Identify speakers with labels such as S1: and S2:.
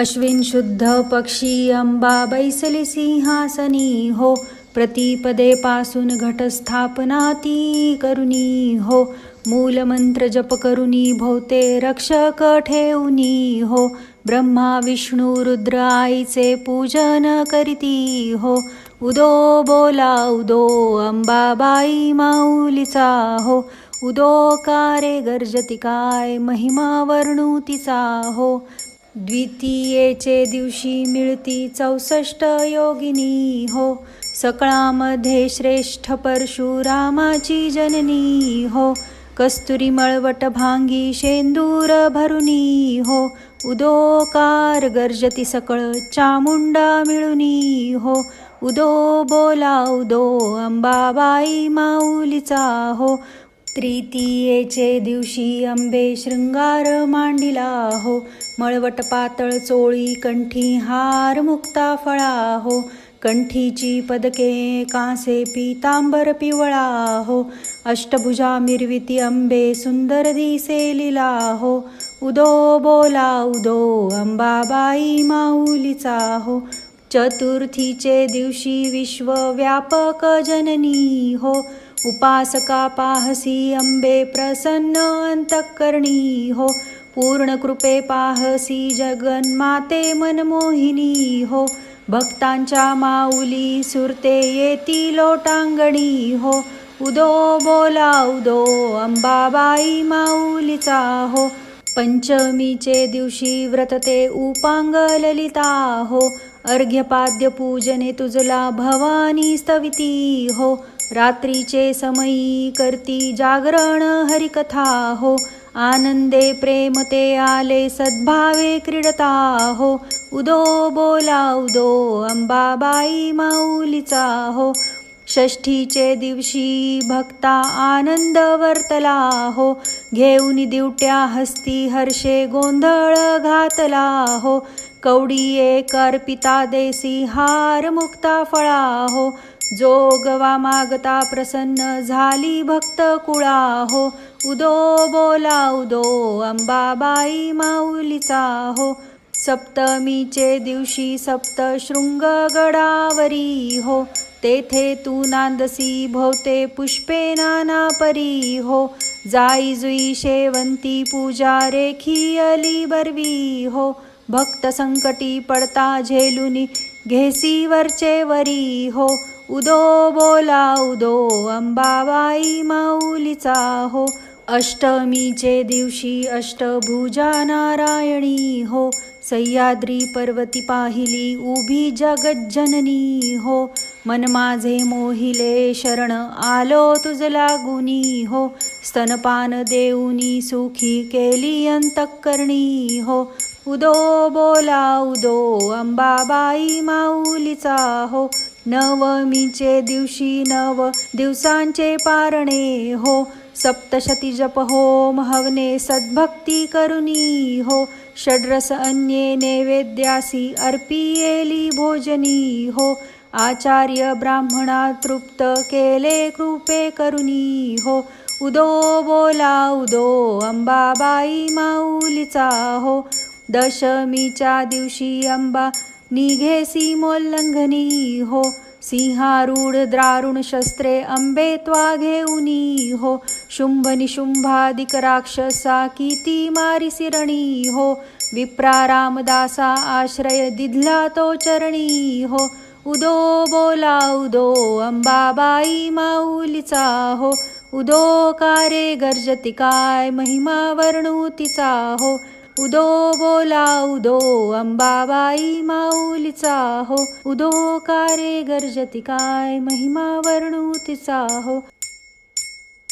S1: अश्विन शुद्ध पक्षी अंबा बैसली सिंहासनी हो प्रतिपदे पासून घटस्थापना ती करुणी हो मूलमंत्र जप करुणी भोवते रक्षक ठेवनी हो ब्रह्मा विष्णू रुद्र आईचे पूजन करीती हो उदो बोला उदो अंबाबाई माऊलीचा हो उदो कारे गर्जती काय महिमा वर्णू हो द्वितीयेचे दिवशी मिळती चौसष्ट योगिनी हो. सकळामध्ये श्रेष्ठ परशुरामाची जननी हो. कस्तुरी मळवट भांगी शेंदूर भरुनी हो. उदोकार गर्जती सकळ चामुंडा मिळुनी हो. उदो बोला उदो अंबाबाई माऊलीचा हो. तृतीयेचे दिवशी अंबे शृंगार मांडिला हो मळवट पातळ चोळी कंठी हार मुक्ता फळा हो कंठीची पदके कांसे पीतांबर पिवळा हो अष्टभुजा मिरविती अंबे सुंदर दिसे लिला हो उदो बोला उदो अंबाबाई माऊलीचा हो चतुर्थीचे दिवशी विश्वव्यापक जननी हो. उपासका पाहसी अंबे प्रसन्न अंतकरणी हो. पूर्ण कृपे पाहसी जगन्माते मनमोहिनी हो. भक्तांच्या माऊली सुरते येती लोटांगणी हो. उदो बोला उदो अंबाबाई माऊलीचा हो. पंचमीचे दिवशी व्रतते उपांग ललिता हो. अर्घ्यपाद्य पूजने तुझला भवानी स्तविती हो. रात्रीचे समयी करती जागरण हरिकथा हो. आनंदे प्रेम ते आले सद्भावे क्रीडता हो. उदो बोला उदो अंबाबाई माऊलीचा हो. षष्ठीचे दिवशी भक्ता आनंद वर्तला हो. घेऊन दिवट्या हस्ती हर्षे गोंधळ घातला हो. कवडी एक अर्पिता देसी हार मुक्ता फळा हो. जोगवा मागता प्रसन्न झाली भक्त कुळा हो उदो बोला उदो अंबाबाई माऊलीचा हो. सप्तमीचे दिवशी सप्त शृंग गडावरी हो. तेथे तू नांदसी भोवते पुष्पे नाना परी हो. जाई जुई शेवंती पूजा रेखी अली बरवी हो. भक्त संकटी पडता झेलुनी घेसी वरचे वरी हो. उदो बोला उदो अंबाबाई माऊलीचा हो. अष्टमीचे दिवशी अष्टभुजा नारायणी हो. सह्याद्री पर्वती पाहिली उभी जगज्जननी हो. मन माझे मोहिले शरण आलो तुझला गुणी हो. स्तनपान देऊनी सुखी केली अंतकरणी हो. उदो बोला उदो अंबाबाई माऊलीचा हो. नवमीचे दिवशी नव दिवसांचे पारणे हो. सप्तशती जप होम हवने सद्भक्ती करुणी हो. षड्रस अन्ये नैवेद्यासी अर्पियेली भोजनी हो. आचार्य ब्राह्मणा तृप्त केले कृपे करुणी हो. उदो बोला उदो अंबाबाई माऊलीचा हो. दशमीच्या दिवशी अंबा निघेसी मोल्लंघनी हो. सिंहारूढ द्रारुण शस्त्रे अंबे त्वा घेऊनी हो. शुंभ निशुंभादिक राक्षसा किती मारी सिरणी हो. विप्रा रामदासा आश्रय दिधला तो चरणी हो. उदो बोला उदो अंबाबाई माऊलीचा हो. उदो कारे गर्जती काय महिमा वर्णू तिचा हो. उदो बोला उदो अंबाबाई माऊलीचा हो. उदो कारे गर्जती काय महिमा वर्णू तिचा हो.